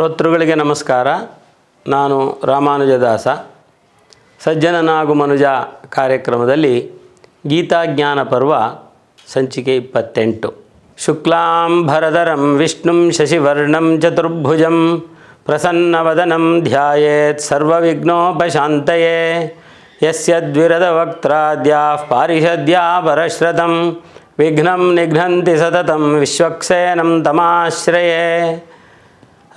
ಶ್ರೋತೃಗಳಿಗೆ ನಮಸ್ಕಾರ. ನಾನು ರಾಮಾನುಜದಾಸ. ಸಜ್ಜನನಾಗು ಮನುಜ ಕಾರ್ಯಕ್ರಮದಲ್ಲಿ ಗೀತಾಜ್ಞಾನ ಪರ್ವ ಸಂಚಿಕೆ ಇಪ್ಪತ್ತೆಂಟು. ಶುಕ್ಲಾಂ ಭರದರಂ ವಿಷ್ಣುಂ ಶಶಿವರ್ಣಂ ಚತುರ್ಭುಜಂ ಪ್ರಸನ್ನವದನಂ ಧ್ಯಾಯೇತ್ ಸರ್ವವಿಘ್ನೋಪಶಾಂತಯೇ. ಯಸ್ಯದ್ವಿರದವಕ್ತ್ರಾದ್ಯಾಃ ಪಾರಿಷದ್ಯಾ ಪರಶ್ರತಂ ವಿಘ್ನಂ ನಿಘ್ನಂತಿ ಸತತಂ ವಿಶ್ವಕ್ಸೇನಂ ತಮಾಶ್ರಯೇ.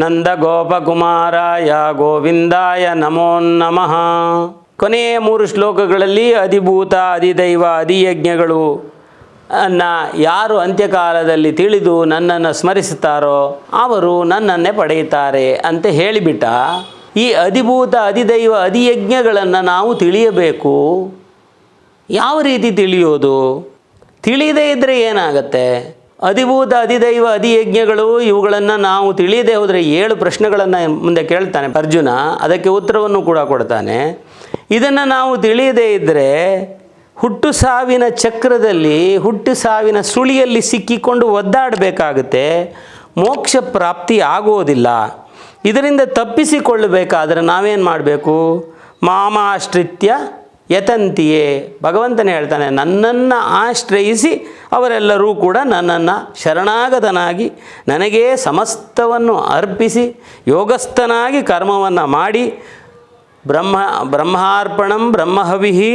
ನಂದಗೋಪಕುಮಾರಾಯ ಗೋವಿಂದಾಯ ನಮೋ ನಮಃ. ಕೊನೆಯ ಮೂರು ಶ್ಲೋಕಗಳಲ್ಲಿ ಅಧಿಭೂತ, ಅಧಿದೈವ, ಅಧಿಯಜ್ಞಗಳು. ಅನ್ನ ಯಾರು ಅಂತ್ಯಕಾಲದಲ್ಲಿ ತಿಳಿದು ನನ್ನನ್ನು ಸ್ಮರಿಸುತ್ತಾರೋ ಅವರು ನನ್ನನ್ನೇ ಪಡೆಯುತ್ತಾರೆ ಅಂತ ಹೇಳಿಬಿಟ್ಟ. ಈ ಅಧಿಭೂತ, ಅಧಿದೈವ, ಅಧಿಯಜ್ಞಗಳನ್ನು ನಾವು ತಿಳಿಯಬೇಕು. ಯಾವ ರೀತಿ ತಿಳಿಯೋದು? ತಿಳಿಯದೇ ಇದ್ದರೆ ಏನಾಗತ್ತೆ? ಅಧಿಭೂತ ಅಧಿದೈವ ಅಧಿಯಜ್ಞಗಳು ಇವುಗಳನ್ನು ನಾವು ತಿಳಿಯದೆ ಹೋದರೆ ಏಳು ಪ್ರಶ್ನೆಗಳನ್ನು ಮುಂದೆ ಕೇಳ್ತಾನೆ ಅರ್ಜುನ. ಅದಕ್ಕೆ ಉತ್ತರವನ್ನು ಕೂಡ ಕೊಡ್ತಾನೆ. ಇದನ್ನು ನಾವು ತಿಳಿಯದೇ ಇದ್ದರೆ ಹುಟ್ಟು ಸಾವಿನ ಚಕ್ರದಲ್ಲಿ, ಹುಟ್ಟು ಸಾವಿನ ಸುಳಿಯಲ್ಲಿ ಸಿಕ್ಕಿಕೊಂಡು ಒದ್ದಾಡಬೇಕಾಗುತ್ತೆ. ಮೋಕ್ಷ ಪ್ರಾಪ್ತಿ ಆಗೋದಿಲ್ಲ. ಇದರಿಂದ ತಪ್ಪಿಸಿಕೊಳ್ಳಬೇಕಾದರೆ ನಾವೇನು ಮಾಡಬೇಕು? ಮಾಮಾಶ್ರಿತ್ಯ ಯತಂತಿಯೇ. ಭಗವಂತನೇ ಹೇಳ್ತಾನೆ, ನನ್ನನ್ನು ಆಶ್ರಯಿಸಿ ಅವರೆಲ್ಲರೂ ಕೂಡ ನನ್ನನ್ನು ಶರಣಾಗತನಾಗಿ ನನಗೆ ಸಮಸ್ತವನ್ನು ಅರ್ಪಿಸಿ, ಯೋಗಸ್ಥನಾಗಿ ಕರ್ಮವನ್ನು ಮಾಡಿ, ಬ್ರಹ್ಮ, ಬ್ರಹ್ಮಾರ್ಪಣಂ ಬ್ರಹ್ಮಹವಿಹಿ,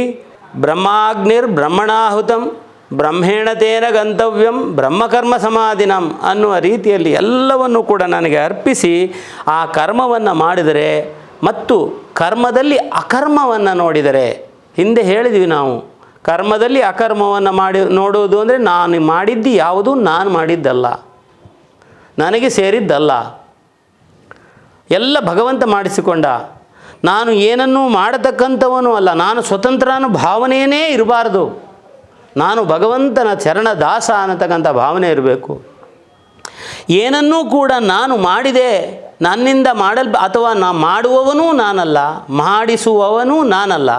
ಬ್ರಹ್ಮಾಗ್ನಿರ್ ಬ್ರಹ್ಮಣಾಹುತಂ, ಬ್ರಹ್ಮೇಣ ತೇನ ಗಂತವ್ಯಂ ಬ್ರಹ್ಮಕರ್ಮ ಸಮಾಧಿನಂ ಅನ್ನುವ ರೀತಿಯಲ್ಲಿ ಎಲ್ಲವನ್ನು ಕೂಡ ನನಗೆ ಅರ್ಪಿಸಿ, ಆ ಕರ್ಮವನ್ನು ಮಾಡಿದರೆ ಮತ್ತು ಕರ್ಮದಲ್ಲಿ ಅಕರ್ಮವನ್ನು ನೋಡಿದರೆ ಹಿಂದೆ ಹೇಳಿದ್ವಿ ನಾವು, ಕರ್ಮದಲ್ಲಿ ಅಕರ್ಮವನ್ನು ಮಾಡಿ, ನೋಡುವುದು ಅಂದರೆ ನಾನು ಮಾಡಿದ್ದು ಯಾವುದು? ನಾನು ಮಾಡಿದ್ದಲ್ಲ. ನನಗೆ ಸೇರಿದ್ದಲ್ಲ. ಎಲ್ಲ ಭಗವಂತ ಮಾಡಿಸಿಕೊಂಡ. ನಾನು ಏನನ್ನೂ ಮಾಡತಕ್ಕಂಥವನು ಅಲ್ಲ, ನಾನು ಸ್ವತಂತ್ರ ಭಾವನೆಯೇ ಇರಬಾರ್ದು. ನಾನು ಭಗವಂತನ ಚರಣ ದಾಸ ಅನ್ನತಕ್ಕಂಥ ಭಾವನೆ ಇರಬೇಕು. ಏನನ್ನೂ ಕೂಡ ನಾನು ಮಾಡಿದೆ. ನನ್ನಿಂದ ಮಾಡಲ್ ಅಥವಾ ನಾ ಮಾಡುವವನೂ ನಾನಲ್ಲ, ಮಾಡಿಸುವವನೂ ನಾನಲ್ಲ.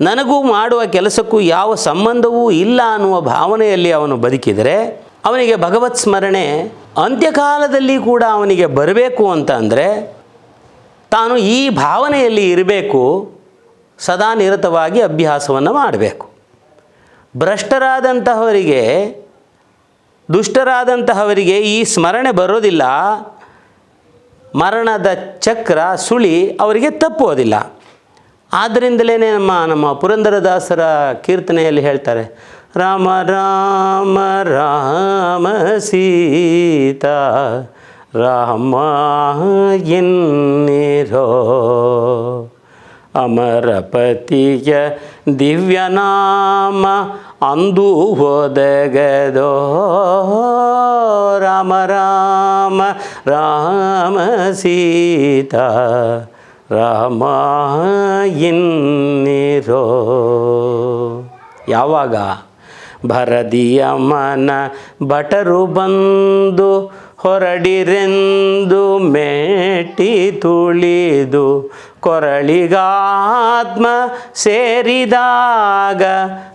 ನನಗೂ ಮಾಡುವ ಕೆಲಸಕ್ಕೂ ಯಾವ ಸಂಬಂಧವೂ ಇಲ್ಲ ಅನ್ನುವ ಭಾವನೆಯಲ್ಲಿ ಅವನು ಬದುಕಿದರೆ, ಅವನಿಗೆ ಭಗವತ್ ಸ್ಮರಣೆ ಅಂತ್ಯಕಾಲದಲ್ಲಿ ಕೂಡ ಅವನಿಗೆ ಬರಬೇಕು ಅಂತ ಅಂದರೆ, ತಾನು ಈ ಭಾವನೆಯಲ್ಲಿ ಇರಬೇಕು, ಸದಾ ನಿರತವಾಗಿ ಅಭ್ಯಾಸವನ್ನು ಮಾಡಬೇಕು. ಭ್ರಷ್ಟರಾದಂತಹವರಿಗೆ, ದುಷ್ಟರಾದಂತಹವರಿಗೆ ಈ ಸ್ಮರಣೆ ಬರೋದಿಲ್ಲ. ಮರಣದ ಚಕ್ರ ಸುಳಿ ಅವರಿಗೆ ತಪ್ಪುವುದಿಲ್ಲ. ಆದ್ದರಿಂದಲೇ ನಮ್ಮ ನಮ್ಮ ಪುರಂದರದಾಸರ ಕೀರ್ತನೆಯಲ್ಲಿ ಹೇಳ್ತಾರೆ, ರಾಮ ರಾಮ ರಾಮ ಸೀತ, ರಾಮ ಎನ್ನಿರೋ ಅಮರಪತಿಯ ದಿವ್ಯನಾಮ ಅಂದು ಒದಗದೋ. ರಾಮ ರಾಮ ರಾಮ ಸೀತಾ ರಾಮ ಇನ್ನಿರೋ. ಯಾವಾಗ? ಭರದಿಯ ಮನ ಭಟರು ಬಂದು ಹೊರಡಿರೆಂದು ಮೇಟಿ ತುಳಿದು ಕೊರಳಿಗಾತ್ಮ ಸೇರಿದಾಗ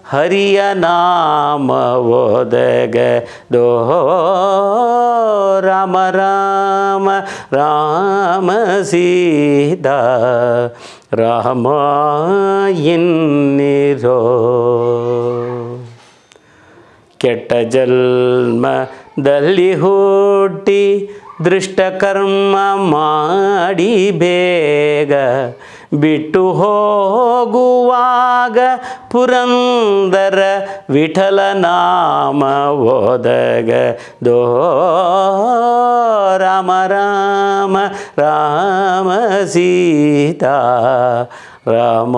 ಹರಿಯ ನಾಮ ಓದಗ ದೋ ರಾಮ ರಾಮ ರಾಮ ಸೀತಾ ರಾಮ ಇನ್ನಿರೋ. ಕೆಟ್ಟ ಜನ್ಮದಲ್ಲಿ ಹುಟ್ಟಿ ದೃಷ್ಟಕರ್ಮ ಮಾಡಿ ಬೇಗ ಬಿಟ್ಟು ಹೋಗುವಾಗ ಪುರಂದರ ವಿಠಲ ನಾಮ ಓದಗ. ದೋ ರಾಮ ರಾಮ ರಾಮ ಸೀತಾ ರಾಮ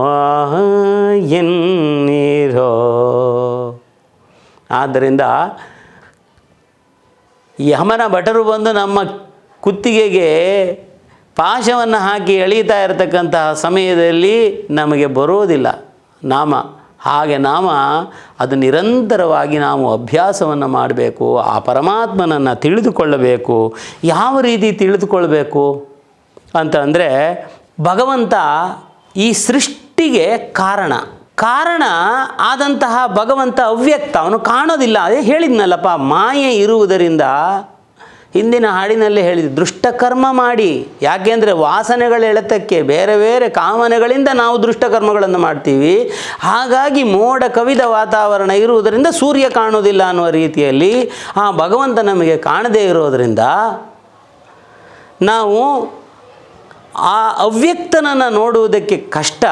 ಎನ್ನಿರೋ. ಆದ್ದರಿಂದ ಯಮನ ಭಟರು ಬಂದು ನಮ್ಮ ಕುತ್ತಿಗೆಗೆ ಪಾಶವನ್ನು ಹಾಕಿ ಎಳೀತಾ ಇರತಕ್ಕಂತಹ ಸಮಯದಲ್ಲಿ ನಮಗೆ ಬರೋದಿಲ್ಲ. ನಾಮ, ಹಾಗೆ ನಾಮ, ಅದು ನಿರಂತರವಾಗಿ ನಾವು ಅಭ್ಯಾಸವನ್ನು ಮಾಡಬೇಕು, ಆ ಪರಮಾತ್ಮನನ್ನು ತಿಳಿದುಕೊಳ್ಳಬೇಕು. ಯಾವ ರೀತಿ ತಿಳಿದುಕೊಳ್ಬೇಕು? ಅಂತ ಅಂದರೆ ಭಗವಂತ ಈ ಸೃಷ್ಟಿಗೆ ಕಾರಣ. ಕಾರಣ ಆದಂತಹ ಭಗವಂತ ಅವ್ಯಕ್ತ. ಅವನು ಕಾಣೋದಿಲ್ಲ. ಅದೇ ಹೇಳಿದ್ನಲ್ಲಪ್ಪ, ಮಾಯೆ ಇರುವುದರಿಂದ ಹಿಂದಿನ ಹಾಡಿನಲ್ಲಿ ಹೇಳಿದ, ದುಷ್ಟಕರ್ಮ ಮಾಡಿ. ಯಾಕೆಂದರೆ ವಾಸನೆಗಳ ಎಳೆತಕ್ಕೆ ಬೇರೆ ಬೇರೆ ಕಾಮನೆಗಳಿಂದ ನಾವು ದುಷ್ಟಕರ್ಮಗಳನ್ನು ಮಾಡ್ತೀವಿ. ಹಾಗಾಗಿ ಮೋಡ ಕವಿದ ವಾತಾವರಣ ಇರುವುದರಿಂದ ಸೂರ್ಯ ಕಾಣೋದಿಲ್ಲ ಅನ್ನುವ ರೀತಿಯಲ್ಲಿ ಆ ಭಗವಂತ ನಮಗೆ ಕಾಣದೇ ಇರೋದರಿಂದ ನಾವು ಆ ಅವ್ಯಕ್ತನನ್ನು ನೋಡುವುದಕ್ಕೆ ಕಷ್ಟ.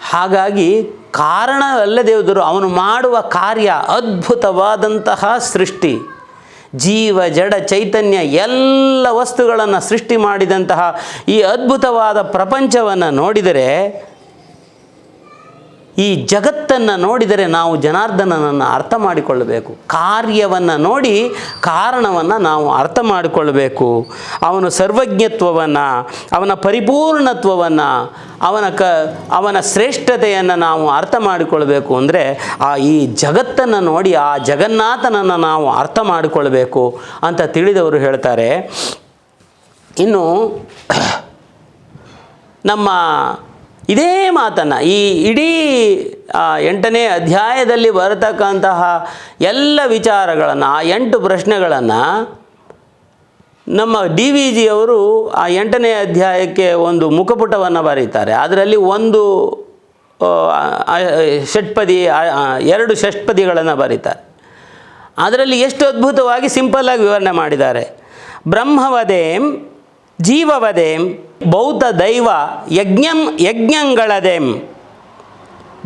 ಹಾಗಾಗಿ ಕಾರಣವಲ್ಲದೆ ದೇವದರು ಅವನು ಮಾಡುವ ಕಾರ್ಯ ಅದ್ಭುತವಾದಂತಹ ಸೃಷ್ಟಿ. ಜೀವ, ಜಡ, ಚೈತನ್ಯ ಎಲ್ಲ ವಸ್ತುಗಳನ್ನು ಸೃಷ್ಟಿ ಮಾಡಿದಂತಹ ಈ ಅದ್ಭುತವಾದ ಪ್ರಪಂಚವನ್ನು ನೋಡಿದರೆ ಈ ಜಗತ್ತನ್ನು ನೋಡಿದರೆ ನಾವು ಜನಾರ್ದನನನ್ನು ಅರ್ಥ ಮಾಡಿಕೊಳ್ಳಬೇಕು. ಕಾರ್ಯವನ್ನು ನೋಡಿ ಕಾರಣವನ್ನು ನಾವು ಅರ್ಥ ಮಾಡಿಕೊಳ್ಳಬೇಕು. ಅವನು ಸರ್ವಜ್ಞತ್ವವನ್ನು, ಅವನ ಪರಿಪೂರ್ಣತ್ವವನ್ನು, ಅವನ ಕ, ಅವನ ಶ್ರೇಷ್ಠತೆಯನ್ನು ನಾವು ಅರ್ಥ ಮಾಡಿಕೊಳ್ಬೇಕು ಅಂದರೆ ಆ ಈ ಜಗತ್ತನ್ನು ನೋಡಿ ಆ ಜಗನ್ನಾಥನನ್ನು ನಾವು ಅರ್ಥ ಮಾಡಿಕೊಳ್ಬೇಕು ಅಂತ ತಿಳಿದವರು ಹೇಳ್ತಾರೆ. ಇನ್ನು ನಮ್ಮ ಇದೇ ಮಾತನ್ನು ಈ ಇಡೀ ಎಂಟನೇ ಅಧ್ಯಾಯದಲ್ಲಿ ಬರತಕ್ಕಂತಹ ಎಲ್ಲ ವಿಚಾರಗಳನ್ನು, ಆ ಎಂಟು ಪ್ರಶ್ನೆಗಳನ್ನು ನಮ್ಮ ಡಿ ವಿ ಜಿಯವರು ಆ ಎಂಟನೇ ಅಧ್ಯಾಯಕ್ಕೆ ಒಂದು ಮುಖಪುಟವನ್ನು ಬರೀತಾರೆ. ಅದರಲ್ಲಿ ಒಂದು ಷಟ್ಪದಿ ಎರಡು ಷಟ್ಪದಿಗಳನ್ನು ಬರೀತಾರೆ. ಅದರಲ್ಲಿ ಎಷ್ಟು ಅದ್ಭುತವಾಗಿ ಸಿಂಪಲ್ಲಾಗಿ ವಿವರಣೆ ಮಾಡಿದ್ದಾರೆ. ಬ್ರಹ್ಮವದೇಂ ಜೀವವದೇಂ, ಬೌದ್ಧ ದೈವ ಯಜ್ಞಂ ಯಜ್ಞಂಗಳದೇಂ.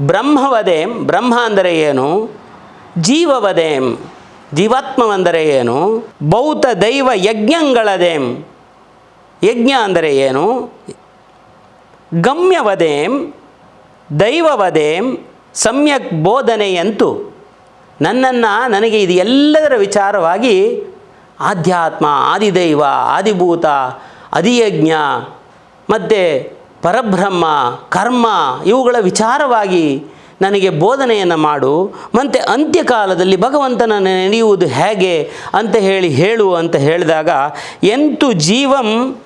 ಬ್ರಹ್ಮವದೇಂ, ಬ್ರಹ್ಮ ಅಂದರೆ ಏನು? ಜೀವವದೇಂ. ಜೀವಾತ್ಮವೆಂದರೆ ಏನು? ಬೌದ್ಧ ದೈವ ಯಜ್ಞಂಗಳದೇಂ. ಯಜ್ಞ ಅಂದರೆ ಏನು? ಗಮ್ಯವದೇಂ, ದೈವವದೇಂ, ಸಮ್ಯಕ್ ಬೋಧನೆಯಂತೂ. ನನ್ನನ್ನು, ನನಗೆ ಇದು ಎಲ್ಲದರ ವಿಚಾರವಾಗಿ ಆಧ್ಯಾತ್ಮ, ಆದಿದೈವ, ಆದಿಭೂತ ಅಧಿಯಜ್ಞ, ಮತ್ತು ಪರಬ್ರಹ್ಮ, ಕರ್ಮ ಇವುಗಳ ವಿಚಾರವಾಗಿ ನನಗೆ ಬೋಧನೆಯನ್ನು ಮಾಡು. ಮತ್ತು ಅಂತ್ಯಕಾಲದಲ್ಲಿ ಭಗವಂತನ ನೆನೆಯುವುದು ಹೇಗೆ ಅಂತ ಹೇಳಿ ಹೇಳು ಅಂತ ಹೇಳಿದಾಗ, ಎಂತು ಜೀವಂ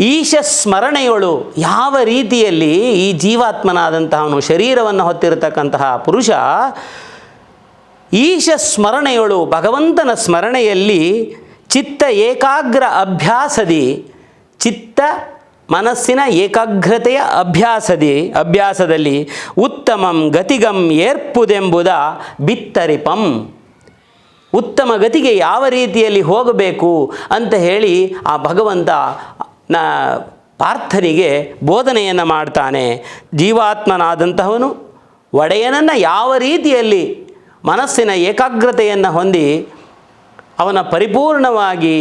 ಈಶ ಸ್ಮರಣೆಗಳು ಯಾವ ರೀತಿಯಲ್ಲಿ ಈ ಜೀವಾತ್ಮನಾದಂತಹವನು ಶರೀರವನ್ನು ಹೊತ್ತಿರತಕ್ಕಂತಹ ಪುರುಷ ಈಶ ಸ್ಮರಣೆಗಳು ಭಗವಂತನ ಸ್ಮರಣೆಯಲ್ಲಿ ಚಿತ್ತ ಏಕಾಗ್ರ ಅಭ್ಯಾಸದಿ ಚಿತ್ತ ಮನಸ್ಸಿನ ಏಕಾಗ್ರತೆಯ ಅಭ್ಯಾಸದಿ ಅಭ್ಯಾಸದಲ್ಲಿ ಉತ್ತಮಂ ಗತಿಗಂ ಏರ್ಪುದೆಂಬುದ ಬಿತ್ತರಿಪಂ. ಉತ್ತಮ ಗತಿಗೆ ಯಾವ ರೀತಿಯಲ್ಲಿ ಹೋಗಬೇಕು ಅಂತ ಹೇಳಿ ಆ ಭಗವಂತ ನ ಪಾರ್ಥನಿಗೆ ಬೋಧನೆಯನ್ನು ಮಾಡ್ತಾನೆ. ಜೀವಾತ್ಮನಾದಂತಹವನು ಒಡೆಯನನ್ನು ಯಾವ ರೀತಿಯಲ್ಲಿ ಮನಸ್ಸಿನ ಏಕಾಗ್ರತೆಯನ್ನು ಹೊಂದಿ ಅವನ ಪರಿಪೂರ್ಣವಾಗಿ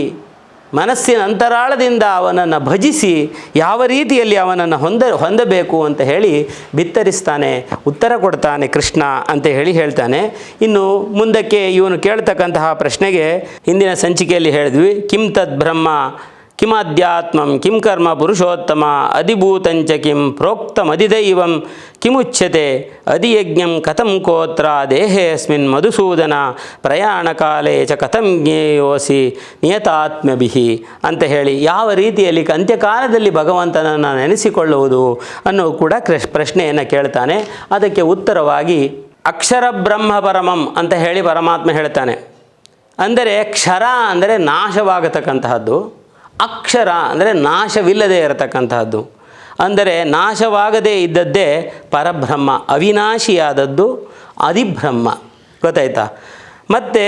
ಮನಸ್ಸಿನ ಅಂತರಾಳದಿಂದ ಅವನನ್ನು ಭಜಿಸಿ ಯಾವ ರೀತಿಯಲ್ಲಿ ಅವನನ್ನು ಹೊಂದ ಹೊಂದಬೇಕು ಅಂತ ಹೇಳಿ ಬಿತ್ತರಿಸ್ತಾನೆ, ಉತ್ತರ ಕೊಡ್ತಾನೆ ಕೃಷ್ಣ ಅಂತ ಹೇಳಿ ಹೇಳ್ತಾನೆ. ಇನ್ನು ಮುಂದಕ್ಕೆ ಇವನು ಕೇಳ್ತಕ್ಕಂತಹ ಪ್ರಶ್ನೆಗೆ ಹಿಂದಿನ ಸಂಚಿಕೆಯಲ್ಲಿ ಹೇಳಿದ್ವಿ, ಕಿಂ ತದ್ ಬ್ರಹ್ಮ ಕಿಮಾಧ್ಯಾತ್ಮಂ ಕಿಂ ಕರ್ಮ ಪುರುಷೋತ್ತಮ ಅಧಿಭೂತಂಚ ಕಿಂ ಪ್ರೋಕ್ತಮಧಿದೈವಂ ಕಿಮುಚ್ಯತೆ ಅಧಿಯಜ್ಞಂ ಕಥಂ ಕೋತ್ರ ದೇಹೇಸ್ಮಿನ್ ಮಧುಸೂದನ ಪ್ರಯಾಣಕಾಲೇ ಚ ಕಥಂ ಜ್ಞೇಯೋಸಿ ನಿಯತಾತ್ಮಭಿ ಅಂತ ಹೇಳಿ ಯಾವ ರೀತಿಯಲ್ಲಿ ಅಂತ್ಯಕಾಲದಲ್ಲಿ ಭಗವಂತನನ್ನು ನೆನೆಸಿಕೊಳ್ಳುವುದು ಅನ್ನೋ ಕೂಡ ಪ್ರಶ್ನೆಯನ್ನು ಕೇಳ್ತಾನೆ. ಅದಕ್ಕೆ ಉತ್ತರವಾಗಿ ಅಕ್ಷರ ಬ್ರಹ್ಮ ಪರಮಂ ಅಂತ ಹೇಳಿ ಪರಮಾತ್ಮ ಹೇಳ್ತಾನೆ. ಅಂದರೆ ಕ್ಷರ ಅಂದರೆ ನಾಶವಾಗತಕ್ಕಂತಹದ್ದು. ಅಕ್ಷರ ಅಂದರೆ ನಾಶವಿಲ್ಲದೆ ಇರತಕ್ಕಂತಹದ್ದು. ಅಂದರೆ ನಾಶವಾಗದೇ ಇದ್ದದ್ದೇ ಪರಬ್ರಹ್ಮ, ಅವಿನಾಶಿಯಾದದ್ದು ಅಧಿಬ್ರಹ್ಮ. ಗೊತ್ತಾಯ್ತಾ? ಮತ್ತು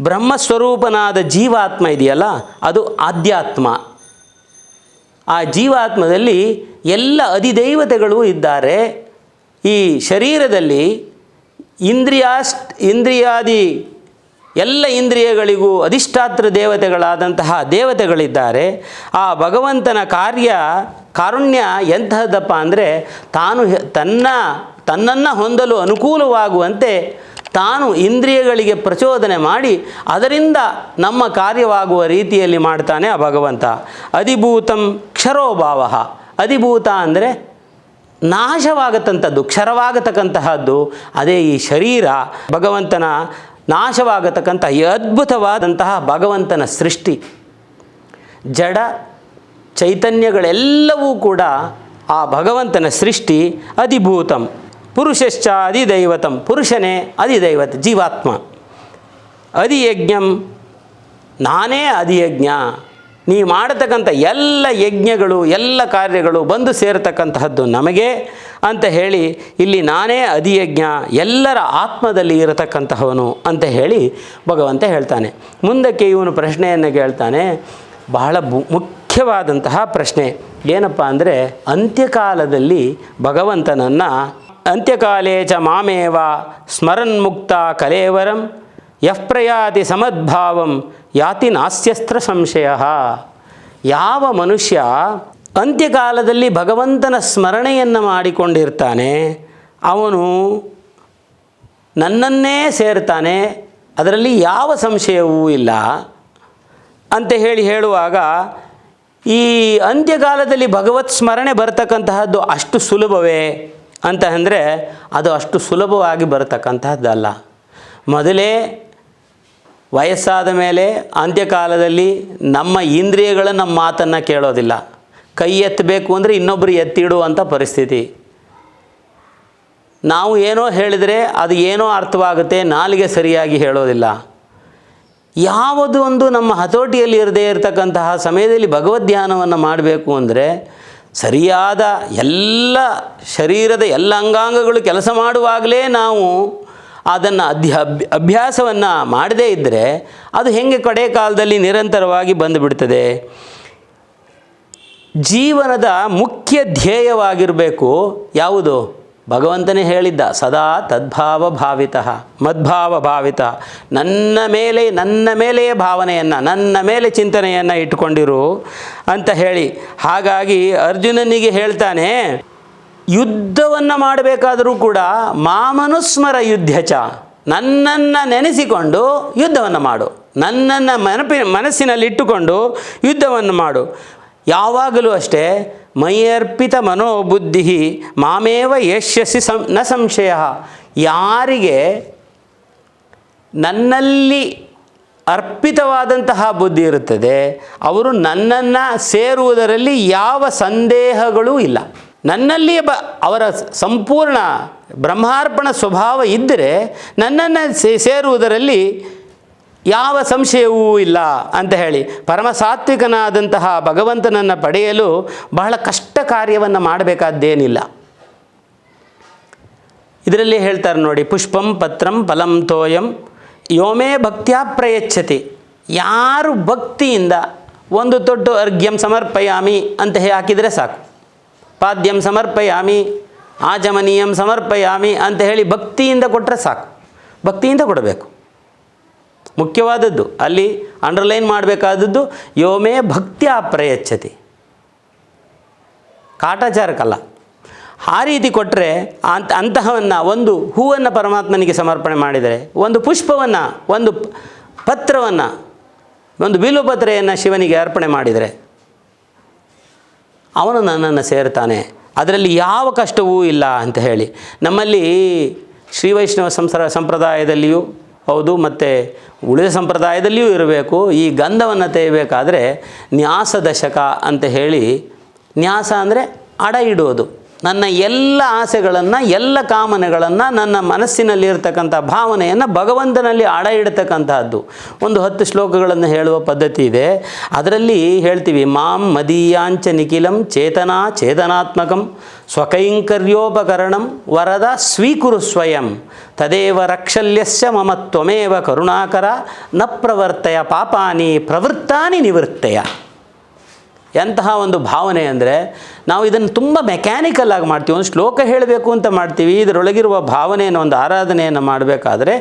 ಬ್ರಹ್ಮಸ್ವರೂಪನಾದ ಜೀವಾತ್ಮ ಇದೆಯಲ್ಲ, ಅದು ಆಧ್ಯಾತ್ಮ. ಆ ಜೀವಾತ್ಮದಲ್ಲಿ ಎಲ್ಲ ಅಧಿದೈವತೆಗಳು ಇದ್ದಾರೆ. ಈ ಶರೀರದಲ್ಲಿ ಇಂದ್ರಿಯಾಸ್ಟ್ ಇಂದ್ರಿಯಾದಿ ಎಲ್ಲ ಇಂದ್ರಿಯಗಳಿಗೂ ಅಧಿಷ್ಠಾತೃ ದೇವತೆಗಳಾದಂತಹ ದೇವತೆಗಳಿದ್ದಾರೆ. ಆ ಭಗವಂತನ ಕಾರ್ಯ, ಕಾರುಣ್ಯ ಎಂತಹದ್ದಪ್ಪ ಅಂದರೆ ತಾನು ತನ್ನ, ತನ್ನನ್ನು ಹೊಂದಲು ಅನುಕೂಲವಾಗುವಂತೆ ತಾನು ಇಂದ್ರಿಯಗಳಿಗೆ ಪ್ರಚೋದನೆ ಮಾಡಿ ಅದರಿಂದ ನಮ್ಮ ಕಾರ್ಯವಾಗುವ ರೀತಿಯಲ್ಲಿ ಮಾಡ್ತಾನೆ ಆ ಭಗವಂತ. ಅಧಿಭೂತಂ ಕ್ಷರೋಭಾವ. ಅಧಿಭೂತ ಅಂದರೆ ನಾಶವಾಗತಕ್ಕಂಥದ್ದು ಕ್ಷರವಾಗತಕ್ಕಂತಹದ್ದು. ಅದೇ ಈ ಶರೀರ, ಭಗವಂತನ ನಾಶವಾಗತಕ್ಕಂಥ ಅದ್ಭುತವಾದಂತಹ ಭಗವಂತನ ಸೃಷ್ಟಿ. ಜಡ ಚೈತನ್ಯಗಳೆಲ್ಲವೂ ಕೂಡ ಆ ಭಗವಂತನ ಸೃಷ್ಟಿ ಅಧಿಭೂತಂ. ಪುರುಷಶ್ಚ ಅಧಿದೈವತಂ ಪುರುಷನೇ ಅಧಿದೈವತ ಜೀವಾತ್ಮ. ಅಧಿಯಜ್ಞಂ ನಾನೇ ಅಧಿಯಜ್ಞ ನೀ ಮಾಡತಕ್ಕಂಥ ಎಲ್ಲ ಯಜ್ಞಗಳು, ಎಲ್ಲ ಕಾರ್ಯಗಳು ಬಂದು ಸೇರತಕ್ಕಂತಹದ್ದು ನಮಗೆ ಅಂತ ಹೇಳಿ, ಇಲ್ಲಿ ನಾನೇ ಅಧಿಯಜ್ಞ, ಎಲ್ಲರ ಆತ್ಮದಲ್ಲಿ ಇರತಕ್ಕಂತಹವನು ಅಂತ ಹೇಳಿ ಭಗವಂತ ಹೇಳ್ತಾನೆ. ಮುಂದಕ್ಕೆ ಇವನು ಪ್ರಶ್ನೆಯನ್ನು ಕೇಳ್ತಾನೆ, ಬಹಳ ಮುಖ್ಯವಾದಂತಹ ಪ್ರಶ್ನೆ, ಏನಪ್ಪ ಅಂದರೆ, ಅಂತ್ಯಕಾಲದಲ್ಲಿ ಭಗವಂತನನ್ನು, ಅಂತ್ಯಕಾಲೇ ಚ ಮಾಮೇವ ಸ್ಮರನ್ಮುಕ್ತ ಕಲೇವರಂ ಯಃ ಪ್ರಯಾತಿ ಸಮದ್ಭಾವಂ ಯಾತಿ ನಾಸ್ಯಸ್ತ್ರ ಸಂಶಯ. ಯಾವ ಮನುಷ್ಯ ಅಂತ್ಯಕಾಲದಲ್ಲಿ ಭಗವಂತನ ಸ್ಮರಣೆಯನ್ನು ಮಾಡಿಕೊಂಡಿರ್ತಾನೆ. ಅವನು ನನ್ನನ್ನೇ ಸೇರ್ತಾನೆ. ಅದರಲ್ಲಿ ಯಾವ ಸಂಶಯವೂ ಇಲ್ಲ. ಅಂತ ಹೇಳಿ ಹೇಳುವಾಗ ಈ ಅಂತ್ಯಕಾಲದಲ್ಲಿ ಭಗವತ್ ಸ್ಮರಣೆ ಬರತಕ್ಕಂತಹದ್ದು ಅಷ್ಟು ಸುಲಭವೇ? ಅಂತ ಅಂದರೆ ಅದು ಅಷ್ಟು ಸುಲಭವಾಗಿ ಬರತಕ್ಕಂತಹದ್ದಲ್ಲ. ಮೊದಲೇ ವಯಸ್ಸಾದ ಮೇಲೆ ಅಂತ್ಯಕಾಲದಲ್ಲಿ ನಮ್ಮ ಇಂದ್ರಿಯಗಳು ನಮ್ಮ ಮಾತನ್ನು ಕೇಳೋದಿಲ್ಲ. ಕೈ ಎತ್ತಬೇಕು ಅಂದರೆ ಇನ್ನೊಬ್ಬರು ಎತ್ತಿಡುವಂಥ ಪರಿಸ್ಥಿತಿ. ನಾವು ಏನೋ ಹೇಳಿದರೆ ಅದು ಏನೋ ಅರ್ಥವಾಗುತ್ತೆ, ನಾಲಿಗೆ ಸರಿಯಾಗಿ ಹೇಳೋದಿಲ್ಲ. ಯಾವುದು ಒಂದು ನಮ್ಮ ಹತೋಟಿಯಲ್ಲಿ ಇರದೇ ಇರತಕ್ಕಂತಹ ಸಮಯದಲ್ಲಿ ಭಗವದ್ಧ್ಯಾನವನ್ನು ಮಾಡಬೇಕು ಅಂದರೆ ಸರಿಯಾದ ಎಲ್ಲ ಶರೀರದ ಎಲ್ಲ ಅಂಗಾಂಗಗಳು ಕೆಲಸ ಮಾಡುವಾಗಲೇ ನಾವು ಅದನ್ನು ಅಧ್ಯ, ಅಭ್ಯಾಸವನ್ನು ಮಾಡದೇ ಇದ್ದರೆ ಅದು ಹೆಂಗೆ ಕಡೆ ಕಾಲದಲ್ಲಿ ನಿರಂತರವಾಗಿ ಬಂದುಬಿಡ್ತದೆ ಜೀವನದ ಮುಖ್ಯ ಧ್ಯೇಯವಾಗಿರಬೇಕು ಯಾವುದು? ಭಗವಂತನೇ ಹೇಳಿದ್ದ, ಸದಾ ತದ್ಭಾವ ಭಾವಿತ ಮದ್ಭಾವ ಭಾವಿತ ನನ್ನ ಮೇಲೆ, ನನ್ನ ಮೇಲೆಯೇ ಭಾವನೆಯನ್ನು, ನನ್ನ ಮೇಲೆ ಚಿಂತನೆಯನ್ನು ಇಟ್ಟುಕೊಂಡಿರು ಅಂತ ಹೇಳಿ. ಹಾಗಾಗಿ ಅರ್ಜುನನಿಗೆ ಹೇಳ್ತಾನೆ, ಯುದ್ಧವನ್ನು ಮಾಡಬೇಕಾದರೂ ಕೂಡ ಮಾಮನುಸ್ಮರ ಯುದ್ಧಚ. ನನ್ನನ್ನು ನೆನೆಸಿಕೊಂಡು ಯುದ್ಧವನ್ನು ಮಾಡು. ನನ್ನನ್ನು ಮನಪಿ, ಮನಸ್ಸಿನಲ್ಲಿಟ್ಟುಕೊಂಡು ಯುದ್ಧವನ್ನು ಮಾಡು. ಯಾವಾಗಲೂ ಅಷ್ಟೇ, ಮೈಯರ್ಪಿತ ಮನೋಬುದ್ಧಿ ಮಾಮೇವ ಯಶಸ್ಸಿ ಸಂ, ನ ಸಂಶಯ. ಯಾರಿಗೆ ನನ್ನಲ್ಲಿ ಅರ್ಪಿತವಾದಂತಹ ಬುದ್ಧಿ ಇರುತ್ತದೆ, ಅವರು ನನ್ನನ್ನು ಸೇರುವುದರಲ್ಲಿ ಯಾವ ಸಂದೇಹಗಳೂ ಇಲ್ಲ. ನನ್ನಲ್ಲಿಯೇ ಬ, ಅವರ ಸಂಪೂರ್ಣ ಬ್ರಹ್ಮಾರ್ಪಣ ಸ್ವಭಾವ ಇದ್ದರೆ ನನ್ನನ್ನು ಸೇರುವುದರಲ್ಲಿ ಯಾವ ಸಂಶಯವೂ ಇಲ್ಲ ಅಂತ ಹೇಳಿ ಪರಮ ಸಾತ್ವಿಕನಾದಂತಹ ಭಗವಂತನನ್ನು ಪಡೆಯಲು ಬಹಳ ಕಷ್ಟ ಕಾರ್ಯವನ್ನು ಮಾಡಬೇಕಾದ್ದೇನಿಲ್ಲ. ಇದರಲ್ಲಿ ಹೇಳ್ತಾರೆ ನೋಡಿ, ಪುಷ್ಪಂ ಪತ್ರಂ ಫಲಂ ತೋಯಂ, ಯೋಮೇ ಭಕ್ತ್ಯಾ ಪ್ರಯಚ್ಛತಿ. ಯಾರು ಭಕ್ತಿಯಿಂದ ಒಂದು ತೊಟ್ಟು ಅರ್ಘ್ಯಂ ಸಮರ್ಪಯಾಮಿ ಅಂತ ಹಾಕಿದರೆ ಸಾಕು. ಪಾದ್ಯಂ ಸಮರ್ಪಯಾಮಿ, ಆಜಮನೀಯಂ ಸಮರ್ಪಯಾಮಿ ಅಂತ ಹೇಳಿ ಭಕ್ತಿಯಿಂದ ಕೊಟ್ಟರೆ ಸಾಕು. ಭಕ್ತಿಯಿಂದ ಕೊಡಬೇಕು. ಮುಖ್ಯವಾದದ್ದು. ಅಲ್ಲಿ ಅಂಡರ್ಲೈನ್ ಮಾಡಬೇಕಾದದ್ದು, ಯೋಮೇ ಭಕ್ತ್ಯಾ ಪ್ರಯಚ್ಛತಿ ಕಾಟಾಚಾರಕ್ಕಲ್ಲ. ಆ ರೀತಿ ಕೊಟ್ಟರೆ ಅಂತ, ಅಂತಹವನ್ನು, ಒಂದು ಹೂವನ್ನು ಪರಮಾತ್ಮನಿಗೆ ಸಮರ್ಪಣೆ ಮಾಡಿದರೆ, ಒಂದು ಪುಷ್ಪವನ್ನು, ಒಂದು ಪತ್ರವನ್ನು, ಒಂದು ಬಿಲ್ವಪತ್ರೆಯನ್ನು ಶಿವನಿಗೆ ಅರ್ಪಣೆ ಮಾಡಿದರೆ, ಅವನು ನನ್ನನ್ನು ಸೇರ್ತಾನೆ. ಅದರಲ್ಲಿ ಯಾವ ಕಷ್ಟವೂ ಇಲ್ಲ ಅಂತ ಹೇಳಿ. ನಮ್ಮಲ್ಲಿ ಶ್ರೀ ವೈಷ್ಣವ ಸಂಸಾರ, ಸಂಪ್ರದಾಯದಲ್ಲಿಯೂ ಹೌದು, ಮತ್ತು ಉಳಿದ ಸಂಪ್ರದಾಯದಲ್ಲಿಯೂ ಇರಬೇಕು. ಈ ಗಂಧವನ್ನು ತೆಗಿಬೇಕಾದ್ರೆ ನ್ಯಾಸ ದಶಕ ಅಂತ ಹೇಳಿ, ನ್ಯಾಸ ಅಂದರೆ ಅಡ ಇಡುವುದು ನನ್ನ ಎಲ್ಲ ಆಸೆಗಳನ್ನು, ಎಲ್ಲ ಕಾಮನೆಗಳನ್ನು, ನನ್ನ ಮನಸ್ಸಿನಲ್ಲಿರ್ತಕ್ಕಂಥ ಭಾವನೆಯನ್ನು ಭಗವಂತನಲ್ಲಿ ಅಡ ಇಡತಕ್ಕಂತಹದ್ದು. ಒಂದು ಹತ್ತು ಶ್ಲೋಕಗಳನ್ನು ಹೇಳುವ ಪದ್ಧತಿ ಇದೆ. ಅದರಲ್ಲಿ ಹೇಳ್ತೀವಿ, ಮಾಂ ಮದೀಯಾಂಚ ನಿಖಿಲಂ ಚೇತನಾ ಚೇತನಾತ್ಮಕಂ ಸ್ವಕೈಂಕರ್ಯೋಪಕರಣಂ ವರದ ಸ್ವೀಕುರು ಸ್ವಯಂ ತದೇವ ರಕ್ಷಲ್ಯಸ್ಯ ಮಮ ತ್ವಮೇವ ಕರುಣಾಕರ ನ ಪ್ರವರ್ತಯ ಪಾಪಾನಿ ಪ್ರವೃತ್ತಾನಿ ನಿವೃತ್ತಯ. ಎಂತಹ ಒಂದು ಭಾವನೆ ಅಂದರೆ ನಾವು ಇದನ್ನು ತುಂಬ ಮೆಕ್ಯಾನಿಕಲ್ ಆಗಿ ಮಾಡ್ತೀವಿ. ಒಂದು ಶ್ಲೋಕ ಹೇಳಬೇಕು ಅಂತ ಮಾಡ್ತೀವಿ. ಇದರೊಳಗಿರುವ ಭಾವನೆಯನ್ನು ಒಂದು ಆರಾಧನೆಯನ್ನು ಮಾಡಬೇಕಾದ್ರೆ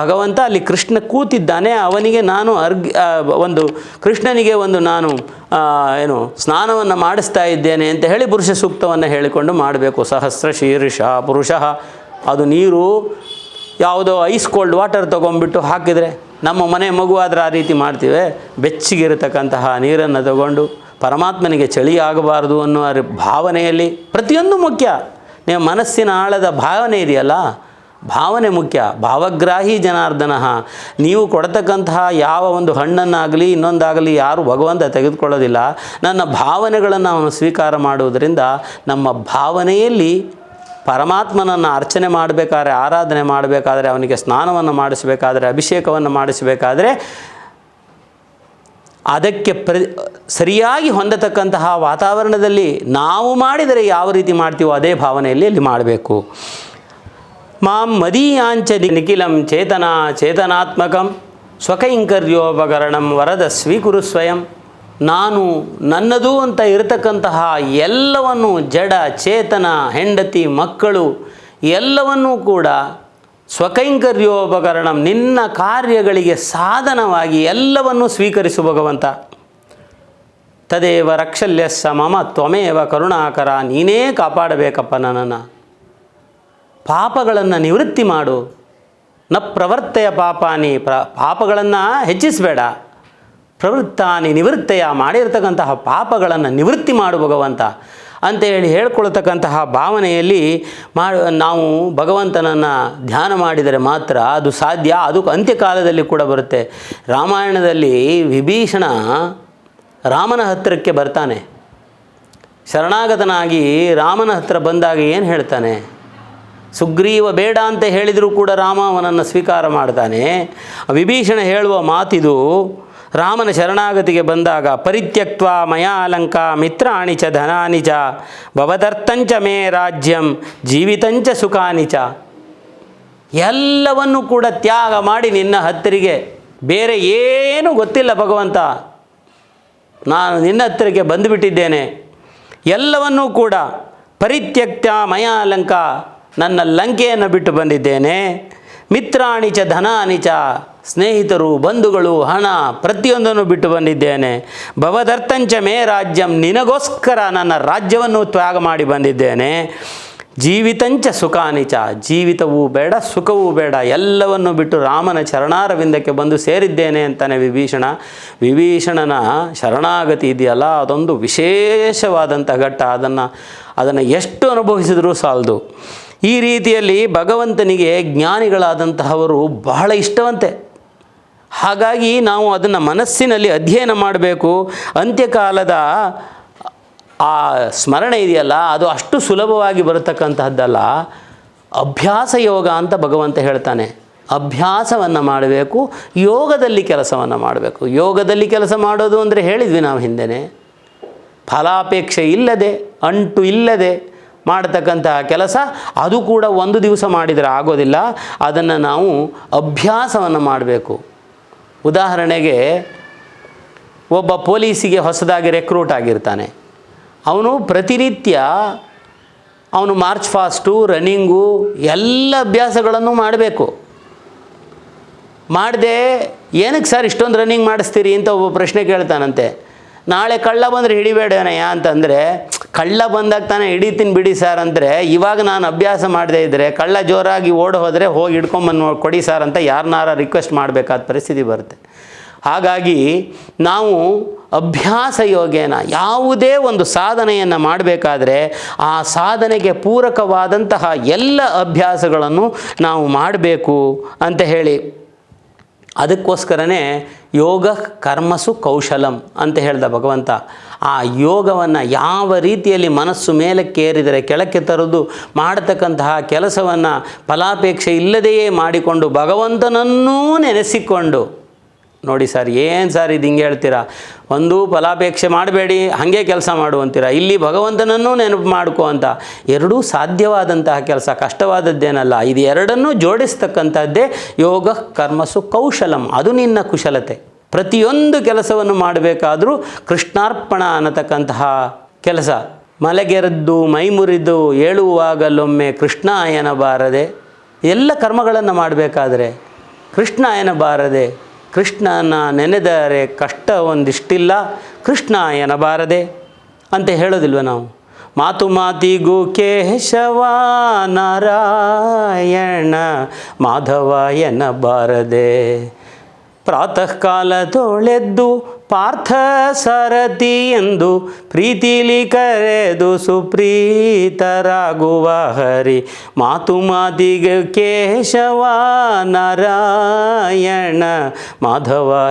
ಭಗವಂತ ಅಲ್ಲಿ ಕೃಷ್ಣ ಕೂತಿದ್ದಾನೆ. ಅವನಿಗೆ ನಾನು ಅರ್ಗ್ ಒಂದು ಕೃಷ್ಣನಿಗೆ ಒಂದು ನಾನು ಏನು ಸ್ನಾನವನ್ನು ಮಾಡಿಸ್ತಾ ಇದ್ದೇನೆ ಅಂತ ಹೇಳಿ ಪುರುಷ ಸೂಕ್ತವನ್ನು ಹೇಳಿಕೊಂಡು ಮಾಡಬೇಕು. ಸಹಸ್ರ ಶೀರ್ಷ ಪುರುಷ, ಅದು ನೀರು ಯಾವುದೋ ಐಸ್ ಕೋಲ್ಡ್ ವಾಟರ್ ತೊಗೊಂಡ್ಬಿಟ್ಟು ಹಾಕಿದರೆ ನಮ್ಮ ಮನೆ ಮಗು ಆದರೆ ಆ ರೀತಿ ಮಾಡ್ತೀವಿ. ಬೆಚ್ಚಗಿರತಕ್ಕಂತಹ ನೀರನ್ನು ತಗೊಂಡು ಪರಮಾತ್ಮನಿಗೆ ಚಳಿ ಆಗಬಾರ್ದು ಅನ್ನುವ ಭಾವನೆಯಲ್ಲಿ ಪ್ರತಿಯೊಂದು ಮುಖ್ಯ. ನೀವು ಮನಸ್ಸಿನ ಆಳದ ಭಾವನೆ ಇದೆಯಲ್ಲ? ಭಾವನೆ ಮುಖ್ಯ. ಭಾವಗ್ರಾಹಿ ಜನಾರ್ದನ, ನೀವು ಕೊಡತಕ್ಕಂತಹ ಯಾವ ಒಂದು ಹಣ್ಣನ್ನಾಗಲಿ ಇನ್ನೊಂದಾಗಲಿ ಯಾರು ಭಗವಂತ ತೆಗೆದುಕೊಳ್ಳೋದಿಲ್ಲ. ನನ್ನ ಭಾವನೆಗಳನ್ನು ಅವನು ಸ್ವೀಕಾರ ಮಾಡುವುದರಿಂದ ನಮ್ಮ ಭಾವನೆಯಲ್ಲಿ ಪರಮಾತ್ಮನನ್ನು ಅರ್ಚನೆ ಮಾಡಬೇಕಾದ್ರೆ, ಆರಾಧನೆ ಮಾಡಬೇಕಾದ್ರೆ, ಅವನಿಗೆ ಸ್ನಾನವನ್ನು ಮಾಡಿಸಬೇಕಾದ್ರೆ, ಅಭಿಷೇಕವನ್ನು ಮಾಡಿಸಬೇಕಾದ್ರೆ ಅದಕ್ಕೆ ಪ್ರ, ಸರಿಯಾಗಿ ಹೊಂದತಕ್ಕಂತಹ ವಾತಾವರಣದಲ್ಲಿ ನಾವು ಮಾಡಿದರೆ ಯಾವ ರೀತಿ ಮಾಡ್ತೀವೋ ಅದೇ ಭಾವನೆಯಲ್ಲಿ ಅಲ್ಲಿ ಮಾಡಬೇಕು. ಮಾಂ ಮದೀಯಾಂಚ ನಿಖಿಲಂ ಚೇತನ ಚೇತನಾತ್ಮಕಂ ಸ್ವಕೈಂಕರ್ಯೋಪಕರಣಂ ವರದ ಸ್ವೀಕುರು ಸ್ವಯಂ. ನಾನು ನನ್ನದು ಅಂತ ಇರತಕ್ಕಂತಹ ಎಲ್ಲವನ್ನು ಜಡ ಚೇತನ ಹೆಂಡತಿ ಮಕ್ಕಳು ಎಲ್ಲವನ್ನೂ ಕೂಡ ಸ್ವಕೈಂಕರ್ಯೋಪಕರಣಂ ನಿನ್ನ ಕಾರ್ಯಗಳಿಗೆ ಸಾಧನವಾಗಿ ಎಲ್ಲವನ್ನೂ ಸ್ವೀಕರಿಸು ಭಗವಂತ. ತದೇವ ರಕ್ಷಲ್ಯಸ್ಸ ಮಮ ತ್ವಮೇವ ಕರುಣಾಕರ, ನೀನೇ ಕಾಪಾಡಬೇಕಪ್ಪ ನನ್ನನ್ನು. ಪಾಪಗಳನ್ನು ನಿವೃತ್ತಿ ಮಾಡು. ನ ಪ್ರವರ್ತಯ ಪಾಪಾನಿ ಪ್ರ, ಪಾಪಗಳನ್ನು ಹೆಚ್ಚಿಸಬೇಡ. ಪ್ರವೃತ್ತಾನಿ ನಿವೃತ್ತೆಯ ಮಾಡಿರ್ತಕ್ಕಂತಹ ಪಾಪಗಳನ್ನು ನಿವೃತ್ತಿ ಮಾಡು ಭಗವಂತ. ಅಂತೇಳಿ ಹೇಳ್ಕೊಳ್ತಕ್ಕಂತಹ ಭಾವನೆಯಲ್ಲಿ ಮಾ ನಾವು ಭಗವಂತನನ್ನು ಧ್ಯಾನ ಮಾಡಿದರೆ ಮಾತ್ರ ಅದು ಸಾಧ್ಯ. ಅದು ಅಂತ್ಯಕಾಲದಲ್ಲಿ ಕೂಡ ಬರುತ್ತೆ. ರಾಮಾಯಣದಲ್ಲಿ ವಿಭೀಷಣ ರಾಮನ ಹತ್ತಿರಕ್ಕೆ ಬರ್ತಾನೆ. ಶರಣಾಗತನಾಗಿ ರಾಮನ ಹತ್ತಿರ ಬಂದಾಗ ಏನು ಹೇಳ್ತಾನೆ? ಸುಗ್ರೀವ ಬೇಡ ಅಂತ ಹೇಳಿದರೂ ಕೂಡ ರಾಮ ಅವನನ್ನು ಸ್ವೀಕಾರ ಮಾಡ್ತಾನೆ. ವಿಭೀಷಣ ಹೇಳುವ ಮಾತಿದು ರಾಮನ ಶರಣಾಗತಿಗೆ ಬಂದಾಗ ಪರಿತ್ಯಕ್ತ ಮಯಾಲಂಕ ಮಿತ್ರಾಣಿ ಚ ಧನಾನಿ ಚ ಭವದರ್ಥಂಚ ಮೇ ರಾಜ್ಯಂ ಜೀವಿತಂಚ ಸುಖಾನಿ ಚ. ಎಲ್ಲವನ್ನು ಕೂಡ ತ್ಯಾಗ ಮಾಡಿ ನಿನ್ನ ಹತ್ತಿರಿಗೆ ಬೇರೆ ಏನೂ ಗೊತ್ತಿಲ್ಲ ಭಗವಂತ. ನಾನು ನಿನ್ನ ಹತ್ತಿರಕ್ಕೆ ಬಂದುಬಿಟ್ಟಿದ್ದೇನೆ. ಎಲ್ಲವನ್ನೂ ಕೂಡ ಪರಿತ್ಯಕ್ತ ಮಯಾಲಂಕ ನನ್ನ ಲಂಕೆಯನ್ನು ಬಿಟ್ಟು ಬಂದಿದ್ದೇನೆ. ಮಿತ್ರಾಣಿಚ ಧನಾನಿಚ ಸ್ನೇಹಿತರು, ಬಂಧುಗಳು, ಹಣ ಪ್ರತಿಯೊಂದನ್ನು ಬಿಟ್ಟು ಬಂದಿದ್ದೇನೆ. ಭವದರ್ಥಂಚ ಮೇ ರಾಜ್ಯಂ, ನಿನಗೋಸ್ಕರ ನನ್ನ ರಾಜ್ಯವನ್ನು ತ್ಯಾಗ ಮಾಡಿ ಬಂದಿದ್ದೇನೆ. ಜೀವಿತಂಚ ಸುಖಾನಿಚ ಜೀವಿತವೂ ಬೇಡ, ಸುಖವೂ ಬೇಡ, ಎಲ್ಲವನ್ನು ಬಿಟ್ಟು ರಾಮನ ಚರಣಾರವಿಂದಕ್ಕೆ ಬಂದು ಸೇರಿದ್ದೇನೆ ಅಂತಾನೆ ವಿಭೀಷಣ. ವಿಭೀಷಣನ ಶರಣಾಗತಿ ಇದೆಯಲ್ಲ, ಅದೊಂದು ವಿಶೇಷವಾದಂಥ ಘಟ್ಟ. ಅದನ್ನು ಅದನ್ನು ಎಷ್ಟು ಅನುಭವಿಸಿದರೂ ಸಾಲದು. ಈ ರೀತಿಯಲ್ಲಿ ಭಗವಂತನಿಗೆ ಜ್ಞಾನಿಗಳಾದಂತಹವರು ಬಹಳ ಇಷ್ಟವಂತೆ. ಹಾಗಾಗಿ ನಾವು ಅದನ್ನು ಮನಸ್ಸಿನಲ್ಲಿ ಅಧ್ಯಯನ ಮಾಡಬೇಕು. ಅಂತ್ಯಕಾಲದ ಆ ಸ್ಮರಣೆ ಇದೆಯಲ್ಲ, ಅದು ಅಷ್ಟು ಸುಲಭವಾಗಿ ಬರತಕ್ಕಂತಹದ್ದಲ್ಲ. ಅಭ್ಯಾಸ ಯೋಗ ಅಂತ ಭಗವಂತ ಹೇಳ್ತಾನೆ. ಅಭ್ಯಾಸವನ್ನು ಮಾಡಬೇಕು, ಯೋಗದಲ್ಲಿ ಕೆಲಸವನ್ನು ಮಾಡಬೇಕು. ಯೋಗದಲ್ಲಿ ಕೆಲಸ ಮಾಡೋದು ಅಂದರೆ ಹೇಳಿದ್ವಿ ನಾವು ಹಿಂದೆನೆ. ಫಲಾಪೇಕ್ಷೆ ಇಲ್ಲದೆ, ಅಂಟು ಇಲ್ಲದೆ ಮಾಡತಕ್ಕಂತಹ ಕೆಲಸ, ಅದು ಕೂಡ ಒಂದು ದಿವಸ ಮಾಡಿದರೆ ಆಗೋದಿಲ್ಲ. ಅದನ್ನು ನಾವು ಅಭ್ಯಾಸವನ್ನು ಮಾಡಬೇಕು. ಉದಾಹರಣೆಗೆ ಒಬ್ಬ ಪೊಲೀಸಿಗೆ ಹೊಸದಾಗಿ ರೆಕ್ರೂಟ್ ಆಗಿರ್ತಾನೆ. ಅವನು ಪ್ರತಿನಿತ್ಯ ಅವನು ಮಾರ್ಚ್ ಫಾಸ್ಟು, ರನ್ನಿಂಗು, ಎಲ್ಲ ಅಭ್ಯಾಸಗಳನ್ನು ಮಾಡಬೇಕು. ಮಾಡದೆ ಏನಕ್ಕೆ ಸರ್ ಇಷ್ಟೊಂದು ರನ್ನಿಂಗ್ ಮಾಡಿಸ್ತೀರಿ ಅಂತ ಒಬ್ಬ ಪ್ರಶ್ನೆ ಕೇಳ್ತಾನಂತೆ. ನಾಳೆ ಕಳ್ಳ ಬಂದರೆ ಹಿಡಿಬೇಡನಯ್ಯ ಅಂತಂದರೆ ಕಳ್ಳ ಬಂದಾಗ ತಾನೇ ಹಿಡಿತೀನಿ ಬಿಡಿ ಸರ್ ಅಂದರೆ ಇವಾಗ ನಾನು ಅಭ್ಯಾಸ ಮಾಡದೇ ಇದ್ದರೆ ಕಳ್ಳ ಜೋರಾಗಿ ಓಡಿ ಹೋದರೆ ಹೋಗಿ ಹಿಡ್ಕೊಂಬಂದು ಕೊಡಿ ಸರ್ ಅಂತ ಯಾರನ್ನಾರ ರಿಕ್ವೆಸ್ಟ್ ಮಾಡಬೇಕಾದ ಪರಿಸ್ಥಿತಿ ಬರುತ್ತೆ. ಹಾಗಾಗಿ ನಾವು ಅಭ್ಯಾಸ ಯೋಗೇನ ಯಾವುದೇ ಒಂದು ಸಾಧನೆಯನ್ನು ಮಾಡಬೇಕಾದ್ರೆ ಆ ಸಾಧನೆಗೆ ಪೂರಕವಾದಂತಹ ಎಲ್ಲ ಅಭ್ಯಾಸಗಳನ್ನು ನಾವು ಮಾಡಬೇಕು ಅಂತ ಹೇಳಿ ಅದಕ್ಕೋಸ್ಕರನೇ ಯೋಗ ಕರ್ಮಸು ಕೌಶಲಂ ಅಂತ ಹೇಳ್ದ ಭಗವಂತ. ಆ ಯೋಗವನ್ನು ಯಾವ ರೀತಿಯಲ್ಲಿ ಮನಸ್ಸು ಮೇಲಕ್ಕೇರಿದರೆ, ಕೆಳಕ್ಕೆ ತರೋದು ಮಾಡತಕ್ಕಂತಹ ಕೆಲಸವನ್ನು ಫಲಾಪೇಕ್ಷೆ ಇಲ್ಲದೆಯೇ ಮಾಡಿಕೊಂಡು ಭಗವಂತನನ್ನೂ ನೆನೆಸಿಕೊಂಡು ನೋಡಿ ಸರ್, ಏನು ಸರ್ ಇದು ಹಿಂಗೆ ಹೇಳ್ತೀರಾ? ಒಂದು ಫಲಾಪೇಕ್ಷೆ ಮಾಡಬೇಡಿ, ಹಾಗೆ ಕೆಲಸ ಮಾಡು ಅಂತೀರಾ ಇಲ್ಲಿ ಭಗವಂತನನ್ನೂ ನೆನಪು ಮಾಡ್ಕೋ ಅಂತ. ಎರಡೂ ಸಾಧ್ಯವಾದಂತಹ ಕೆಲಸ, ಕಷ್ಟವಾದದ್ದೇನಲ್ಲ, ಇದು ಎರಡನ್ನೂ ಜೋಡಿಸ್ತಕ್ಕಂಥದ್ದೇ ಯೋಗ ಕರ್ಮಸು ಕೌಶಲಂ ಅದು ನಿನ್ನ ಕುಶಲತೆ. ಪ್ರತಿಯೊಂದು ಕೆಲಸವನ್ನು ಮಾಡಬೇಕಾದರೂ ಕೃಷ್ಣಾರ್ಪಣ ಅನ್ನತಕ್ಕಂತಹ ಕೆಲಸ. ಮಲೆಗೆರೆದ್ದು, ಮೈಮುರಿದು, ಏಳುವಾಗಲೊಮ್ಮೆ ಕೃಷ್ಣ ಬಾರದೆ, ಎಲ್ಲ ಕರ್ಮಗಳನ್ನು ಮಾಡಬೇಕಾದ್ರೆ ಕೃಷ್ಣ ಎನ್ನಬಾರದೆ ಕೃಷ್ಣನ ನೆನೆದರೆ ಕಷ್ಟ ಒಂದಿಷ್ಟಿಲ್ಲ ಕೃಷ್ಣ ಎನಬಾರದೆ ಅಂತ ಹೇಳೋದಿಲ್ವ ನಾವು? ಮಾತು ಮಾತಿಗೂ ಕೇಶವ ನಾರಾಯಣ, ಮಾಧವ ಎನ್ನಬಾರದೆ ಪ್ರಾತಃ ಕಾಲದೊಳೆದ್ದು ಪಾರ್ಥ ಸರತಿ ಎಂದು ಪ್ರೀತಿಲಿ ಕರೆದು ಸುಪ್ರೀತರಾಗುವ ಹರಿ. ಮಾತು ಮಾತಿಗೆ ಕೇಶವ ನಾರಾಯಣ, ಮಾಧವ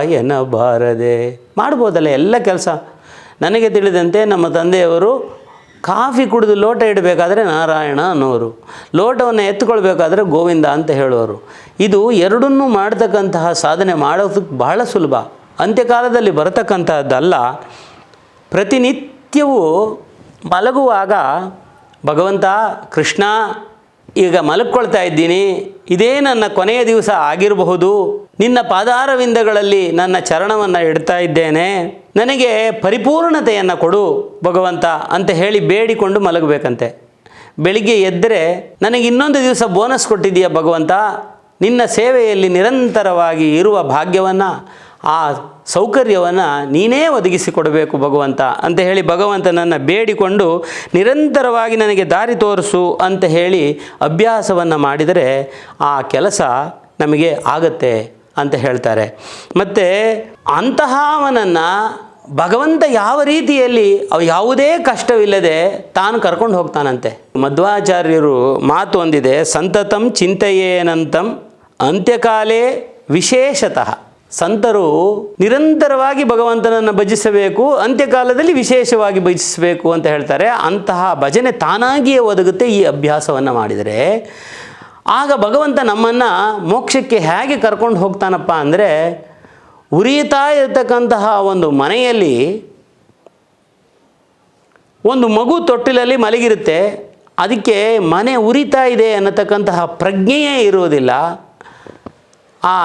ಬಾರದೆ ಮಾಡ್ಬೋದಲ್ಲ ಎಲ್ಲ ಕೆಲಸ. ನನಗೆ ತಿಳಿದಂತೆ ನಮ್ಮ ತಂದೆಯವರು ಕಾಫಿ ಕುಡಿದು ಲೋಟ ಇಡಬೇಕಾದ್ರೆ ನಾರಾಯಣ ಅನ್ನೋರು. ಲೋಟವನ್ನು ಎತ್ತುಕೊಳ್ಬೇಕಾದ್ರೆ ಗೋವಿಂದ ಅಂತ ಹೇಳೋರು. ಇದು ಎರಡನ್ನೂ ಮಾಡ್ತಕ್ಕಂತಹ ಸಾಧನೆ ಮಾಡೋದಕ್ಕೆ ಬಹಳ ಸುಲಭ. ಅಂತ್ಯಕಾಲದಲ್ಲಿ ಬರತಕ್ಕಂಥದ್ದಲ್ಲ, ಪ್ರತಿನಿತ್ಯವೂ ಮಲಗುವಾಗ, ಭಗವಂತ, ಕೃಷ್ಣ, ಈಗ ಮಲಕ್ಕೊಳ್ತಾ ಇದ್ದೀನಿ, ಇದೇ ನನ್ನ ಕೊನೆಯ ದಿವಸ ಆಗಿರಬಹುದು, ನಿನ್ನ ಪಾದಾರವಿಂದಗಳಲ್ಲಿ ನನ್ನ ಚರಣವನ್ನು ಇಡ್ತಾ ಇದ್ದೇನೆ, ನನಗೆ ಪರಿಪೂರ್ಣತೆಯನ್ನು ಕೊಡು ಭಗವಂತ ಅಂತ ಹೇಳಿ ಬೇಡಿಕೊಂಡು ಮಲಗಬೇಕಂತೆ. ಬೆಳಿಗ್ಗೆ ಎದ್ದರೆ ನನಗೆ ಇನ್ನೊಂದು ದಿವಸ ಬೋನಸ್ ಕೊಟ್ಟಿದ್ದೀಯ ಭಗವಂತ? ನಿನ್ನ ಸೇವೆಯಲ್ಲಿ ನಿರಂತರವಾಗಿ ಇರುವ ಭಾಗ್ಯವನ್ನು ಆ ಸೌಕರ್ಯವನ್ನು ನೀನೇ ಒದಗಿಸಿಕೊಡಬೇಕು ಭಗವಂತ ಅಂತ ಹೇಳಿ ಭಗವಂತನನ್ನು ಬೇಡಿಕೊಂಡು ನಿರಂತರವಾಗಿ ನನಗೆ ದಾರಿ ತೋರಿಸು ಅಂತ ಹೇಳಿ ಅಭ್ಯಾಸವನ್ನು ಮಾಡಿದರೆ ಆ ಕೆಲಸ ನಮಗೆ ಆಗತ್ತೆ ಅಂತ ಹೇಳ್ತಾರೆ. ಮತ್ತು ಅಂತಹವನನ್ನು ಭಗವಂತ ಯಾವ ರೀತಿಯಲ್ಲಿ ಅವ ಯಾವುದೇ ಕಷ್ಟವಿಲ್ಲದೆ ತಾನು ಕರ್ಕೊಂಡು ಹೋಗ್ತಾನಂತೆ. ಮಧ್ವಾಚಾರ್ಯರು ಮಾತು ಒಂದಿದೆ ಸಂತತಂ ಚಿಂತೆಯೇನಂತಂ ಅಂತ್ಯಕಾಲೇ ವಿಶೇಷತಃ. ಸಂತರು ನಿರಂತರವಾಗಿ ಭಗವಂತನನ್ನು ಭಜಿಸಬೇಕು, ಅಂತ್ಯಕಾಲದಲ್ಲಿ ವಿಶೇಷವಾಗಿ ಭಜಿಸಬೇಕು ಅಂತ ಹೇಳ್ತಾರೆ. ಅಂತಹ ಭಜನೆ ತಾನಾಗಿಯೇ ಒದಗುತ್ತೆ ಈ ಅಭ್ಯಾಸವನ್ನು ಮಾಡಿದರೆ. ಆಗ ಭಗವಂತ ನಮ್ಮನ್ನು ಮೋಕ್ಷಕ್ಕೆ ಹೇಗೆ ಕರ್ಕೊಂಡು ಹೋಗ್ತಾನಪ್ಪ ಅಂದರೆ, ಉರಿಯುತ್ತಾ ಇರತಕ್ಕಂತಹ ಒಂದು ಮನೆಯಲ್ಲಿ ಒಂದು ಮಗು ತೊಟ್ಟಿಲಲ್ಲಿ ಮಲಗಿರುತ್ತೆ. ಅದಕ್ಕೆ ಮನೆ ಉರಿತಾ ಇದೆ ಅನ್ನತಕ್ಕಂತಹ ಪ್ರಜ್ಞೆಯೇ ಇರುವುದಿಲ್ಲ. ಆ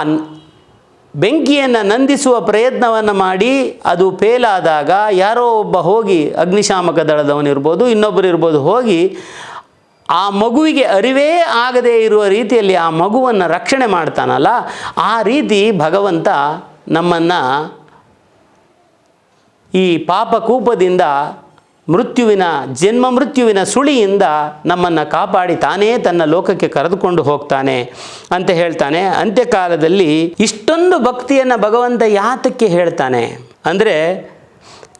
ಬೆಂಕಿಯನ್ನು ನಂದಿಸುವ ಪ್ರಯತ್ನವನ್ನು ಮಾಡಿ ಅದು ಫೇಲಾದಾಗ ಯಾರೋ ಒಬ್ಬ ಹೋಗಿ ಅಗ್ನಿಶಾಮಕ ದಳದವನಿರ್ಬೋದು ಇನ್ನೊಬ್ಬರು ಇರ್ಬೋದು, ಹೋಗಿ ಆ ಮಗುವಿಗೆ ಅರಿವೇ ಆಗದೇ ಇರುವ ರೀತಿಯಲ್ಲಿ ಆ ಮಗುವನ್ನು ರಕ್ಷಣೆ ಮಾಡ್ತಾನಲ್ಲ, ಆ ರೀತಿ ಭಗವಂತ ನಮ್ಮನ್ನು ಈ ಪಾಪಕೂಪದಿಂದ ಮೃತ್ಯುವಿನ, ಜನ್ಮ ಮೃತ್ಯುವಿನ ಸುಳಿಯಿಂದ ನಮ್ಮನ್ನು ಕಾಪಾಡಿ ತಾನೇ ತನ್ನ ಲೋಕಕ್ಕೆ ಕರೆದುಕೊಂಡು ಹೋಗ್ತಾನೆ ಅಂತ ಹೇಳ್ತಾನೆ. ಅಂತ್ಯಕಾಲದಲ್ಲಿ ಇಷ್ಟೊಂದು ಭಕ್ತಿಯನ್ನು ಭಗವಂತ ಯಾತಕ್ಕೆ ಹೇಳ್ತಾನೆ? ಅಂದರೆ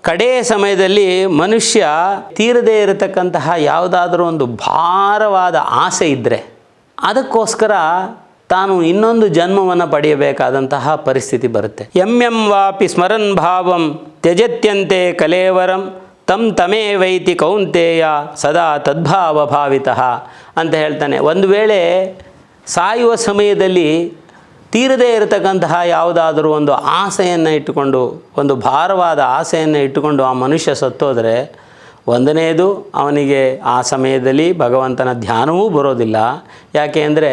ಕಡೆಯ ಸಮಯದಲ್ಲಿ ಮನುಷ್ಯ ತೀರದೇ ಇರತಕ್ಕಂತಹ ಯಾವುದಾದ್ರೂ ಒಂದು ಭಾರವಾದ ಆಸೆ ಇದ್ದರೆ ಅದಕ್ಕೋಸ್ಕರ ತಾನು ಇನ್ನೊಂದು ಜನ್ಮವನ್ನು ಪಡೆಯಬೇಕಾದಂತಹ ಪರಿಸ್ಥಿತಿ ಬರುತ್ತೆ. ಎಂ ಎಂ ವಾಪಿ ಸ್ಮರನ್ ಭಾವಂ ತ್ಯಜತ್ಯಂತೆ ಕಲೇವರಂ ತಂ ತಮೇ ವೈತಿ ಕೌಂತೆಯ ಸದಾ ತದ್ಭಾವ ಭಾವಿತ ಅಂತ ಹೇಳ್ತಾನೆ. ಒಂದು ವೇಳೆ ಸಾಯುವ ಸಮಯದಲ್ಲಿ ತೀರದೇ ಇರತಕ್ಕಂತಹ ಯಾವುದಾದರೂ ಒಂದು ಆಸೆಯನ್ನು ಇಟ್ಟುಕೊಂಡು, ಒಂದು ಭಾರವಾದ ಆಸೆಯನ್ನು ಇಟ್ಟುಕೊಂಡು ಆ ಮನುಷ್ಯ ಸತ್ತೋದರೆ ಒಂದನೆಯದು ಅವನಿಗೆ ಆ ಸಮಯದಲ್ಲಿ ಭಗವಂತನ ಧ್ಯಾನವೂ ಬರೋದಿಲ್ಲ. ಯಾಕೆ ಅಂದರೆ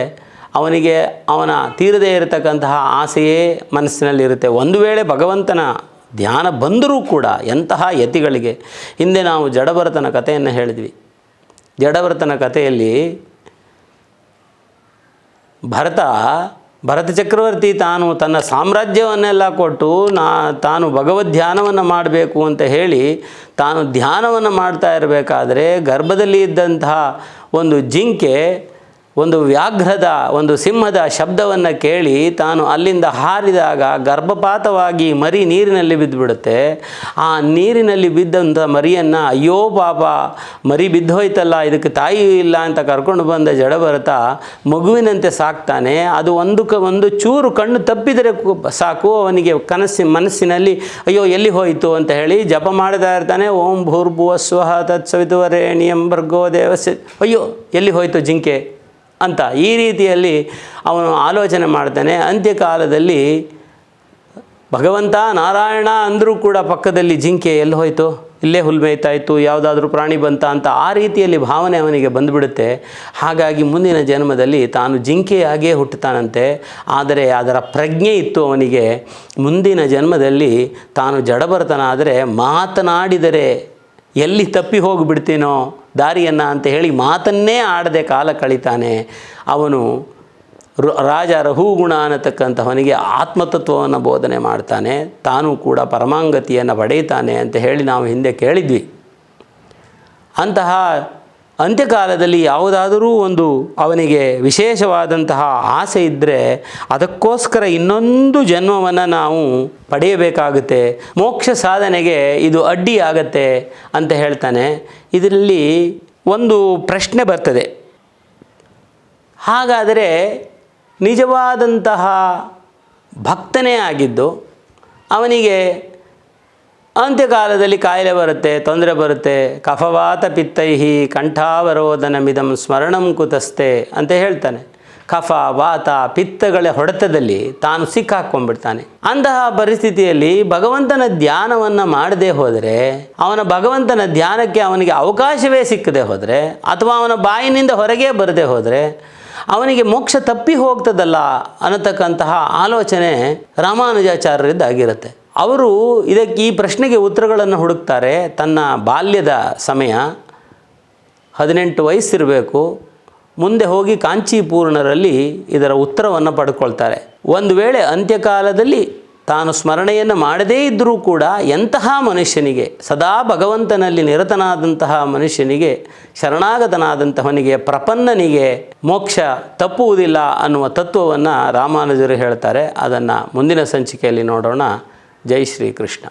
ಅವನಿಗೆ ಅವನ ತೀರದೇ ಇರತಕ್ಕಂತಹ ಆಸೆಯೇ ಮನಸ್ಸಿನಲ್ಲಿರುತ್ತೆ. ಒಂದು ವೇಳೆ ಭಗವಂತನ ಧ್ಯಾನ ಬಂದರೂ ಕೂಡ ಎಂತಹ ಯತಿಗಳಿಗೆ. ಹಿಂದೆ ನಾವು ಜಡಭರತನ ಕಥೆಯನ್ನು ಹೇಳಿದ್ವಿ. ಜಡಭರತನ ಕಥೆಯಲ್ಲಿ ಭರತ ಭರತ ಚಕ್ರವರ್ತಿ ತಾನು ತನ್ನ ಸಾಮ್ರಾಜ್ಯವನ್ನೆಲ್ಲ ಕೊಟ್ಟು ನಾ, ತಾನು ಭಗವದ್ ಧ್ಯಾನವನ್ನು ಮಾಡಬೇಕು ಅಂತ ಹೇಳಿ ತಾನು ಧ್ಯಾನವನ್ನು ಮಾಡ್ತಾ ಇರಬೇಕಾದ್ರೆ ಗರ್ಭದಲ್ಲಿ ಇದ್ದಂತಹ ಒಂದು ಜಿಂಕೆ ಒಂದು ವ್ಯಾಘ್ರದ, ಒಂದು ಸಿಂಹದ ಶಬ್ದವನ್ನು ಕೇಳಿ ತಾನು ಅಲ್ಲಿಂದ ಹಾರಿದಾಗ ಗರ್ಭಪಾತವಾಗಿ ಮರಿ ನೀರಿನಲ್ಲಿ ಬಿದ್ದುಬಿಡುತ್ತೆ. ಆ ನೀರಿನಲ್ಲಿ ಬಿದ್ದಂಥ ಮರಿಯನ್ನು, ಅಯ್ಯೋ ಪಾಪ, ಮರಿ ಬಿದ್ದೋಯ್ತಲ್ಲ, ಇದಕ್ಕೆ ತಾಯಿ ಇಲ್ಲ ಅಂತ ಕರ್ಕೊಂಡು ಬಂದ ಜಡಭರತ ಮಗುವಿನಂತೆ ಸಾಕ್ತಾನೆ. ಅದು ಒಂದು ಕ, ಒಂದು ಚೂರು ಕಣ್ಣು ತಪ್ಪಿದರೆ ಸಾಕು. ಅವನಿಗೆ ಕನಸಿ ಮನಸ್ಸಿನಲ್ಲಿ, ಅಯ್ಯೋ, ಎಲ್ಲಿ ಹೋಯಿತು? ಅಂತ ಹೇಳಿ ಜಪ ಮಾಡ್ತಾ ಇರ್ತಾನೆ. ಓಂ ಭೂರ್ಭುವ ಸ್ವಹ ತತ್ಸವಿತುವರೇಣಿಯಂ ಭರ್ಗೋ ದೇವಸ್ಯ. ಅಯ್ಯೋ, ಎಲ್ಲಿ ಹೋಯಿತು ಜಿಂಕೆ? ಅಂತ ಈ ರೀತಿಯಲ್ಲಿ ಅವನು ಆಲೋಚನೆ ಮಾಡ್ತಾನೆ. ಅಂತ್ಯಕಾಲದಲ್ಲಿ ಭಗವಂತ ನಾರಾಯಣ ಅಂದರೂ ಕೂಡ ಪಕ್ಕದಲ್ಲಿ ಜಿಂಕೆ ಎಲ್ಲಿ ಹೋಯಿತು? ಇಲ್ಲೇ ಹುಲ್ಮೇಯ್ತಾಯಿತು ಯಾವುದಾದ್ರೂ ಪ್ರಾಣಿ ಬಂತ ಅಂತ ಆ ರೀತಿಯಲ್ಲಿ ಭಾವನೆ ಅವನಿಗೆ ಬಂದುಬಿಡುತ್ತೆ. ಹಾಗಾಗಿ ಮುಂದಿನ ಜನ್ಮದಲ್ಲಿ ತಾನು ಜಿಂಕೆಯಾಗಿಯೇ ಹುಟ್ಟುತ್ತಾನಂತೆ. ಆದರೆ ಅದರ ಪ್ರಜ್ಞೆ ಇತ್ತು ಅವನಿಗೆ. ಮುಂದಿನ ಜನ್ಮದಲ್ಲಿ ತಾನು ಜಡಭರತನಾದರೆ ಮಾತನಾಡಿದರೆ ಎಲ್ಲಿ ತಪ್ಪಿ ಹೋಗಿಬಿಡ್ತೀನೋ? ದಾರಿಯನ್ನು ಅಂತ ಹೇಳಿ ಮಾತನ್ನೇ ಆಡದೆ ಕಾಲ ಕಳಿತಾನೆ. ಅವನು ರಾಜ ರಹುಗುಣ ಅನ್ನತಕ್ಕಂಥವನಿಗೆ ಆತ್ಮತತ್ವವನ್ನು ಬೋಧನೆ ಮಾಡ್ತಾನೆ. ತಾನೂ ಕೂಡ ಪರಮಾಂಗತಿಯನ್ನು ಪಡೆಯುತ್ತಾನೆ ಅಂತ ಹೇಳಿ ನಾವು ಹಿಂದೆ ಕೇಳಿದ್ವಿ. ಅಂತಹ ಅಂತ್ಯಕಾಲದಲ್ಲಿ ಯಾವುದಾದರೂ ಒಂದು ಅವನಿಗೆ ವಿಶೇಷವಾದಂತಹ ಆಸೆ ಇದ್ದರೆ ಅದಕ್ಕೋಸ್ಕರ ಇನ್ನೊಂದು ಜನ್ಮವನ್ನು ನಾವು ಪಡೆಯಬೇಕಾಗುತ್ತೆ. ಮೋಕ್ಷ ಸಾಧನೆಗೆ ಇದು ಅಡ್ಡಿ ಆಗತ್ತೆ ಅಂತ ಹೇಳ್ತಾನೆ. ಇದರಲ್ಲಿ ಒಂದು ಪ್ರಶ್ನೆ ಬರ್ತದೆ. ಹಾಗಾದರೆ ನಿಜವಾದಂತಹ ಭಕ್ತನೇ ಆಗಿದ್ದು ಅವನಿಗೆ ಅಂತ್ಯಕಾಲದಲ್ಲಿ ಕಾಯಿಲೆ ಬರುತ್ತೆ, ತೊಂದರೆ ಬರುತ್ತೆ. ಕಫವಾತ ಪಿತ್ತೈಹಿ ಕಂಠಾವರೋಧನಮಿದಂ ಸ್ಮರಣಂ ಕುತಸ್ತೆ ಅಂತ ಹೇಳ್ತಾನೆ. ಕಫ ವಾತ ಪಿತ್ತಗಳ ಹೊಡೆತದಲ್ಲಿ ತಾನು ಸಿಕ್ಕಾಕ್ಕೊಂಡ್ಬಿಡ್ತಾನೆ. ಅಂತಹ ಪರಿಸ್ಥಿತಿಯಲ್ಲಿ ಭಗವಂತನ ಧ್ಯಾನವನ್ನು ಮಾಡದೆ ಹೋದರೆ, ಅವನ ಭಗವಂತನ ಧ್ಯಾನಕ್ಕೆ ಅವನಿಗೆ ಅವಕಾಶವೇ ಸಿಕ್ಕದೆ ಹೋದರೆ, ಅಥವಾ ಅವನ ಬಾಯಿನಿಂದ ಹೊರಗೆ ಬರದೆ ಹೋದರೆ, ಅವನಿಗೆ ಮೋಕ್ಷ ತಪ್ಪಿ ಹೋಗ್ತದಲ್ಲ ಅನ್ನತಕ್ಕಂತಹ ಆಲೋಚನೆ ರಾಮಾನುಜಾಚಾರ್ಯರಿದ್ದಾಗಿರುತ್ತೆ ಅವರು ಇದಕ್ಕೆ ಈ ಪ್ರಶ್ನೆಗೆ ಉತ್ತರಗಳನ್ನು ಹುಡುಕ್ತಾರೆ. ತನ್ನ ಬಾಲ್ಯದ ಸಮಯ, ಹದಿನೆಂಟು ವಯಸ್ಸಿರಬೇಕು. ಮುಂದೆ ಹೋಗಿ ಕಾಂಚೀಪೂರ್ಣರಲ್ಲಿ ಇದರ ಉತ್ತರವನ್ನು ಪಡ್ಕೊಳ್ತಾರೆ. ಒಂದು ವೇಳೆ ಅಂತ್ಯಕಾಲದಲ್ಲಿ ತಾನು ಸ್ಮರಣೆಯನ್ನು ಮಾಡದೇ ಇದ್ದರೂ ಕೂಡ ಎಂತಹ ಮನುಷ್ಯನಿಗೆ, ಸದಾ ಭಗವಂತನಲ್ಲಿ ನಿರತನಾದಂತಹ ಮನುಷ್ಯನಿಗೆ, ಶರಣಾಗತನಾದಂತಹವನಿಗೆ, ಪ್ರಪನ್ನನಿಗೆ ಮೋಕ್ಷ ತಪ್ಪುವುದಿಲ್ಲ ಅನ್ನುವ ತತ್ವವನ್ನು ರಾಮಾನುಜರು ಹೇಳ್ತಾರೆ. ಅದನ್ನು ಮುಂದಿನ ಸಂಚಿಕೆಯಲ್ಲಿ ನೋಡೋಣ. जय श्री कृष्ण।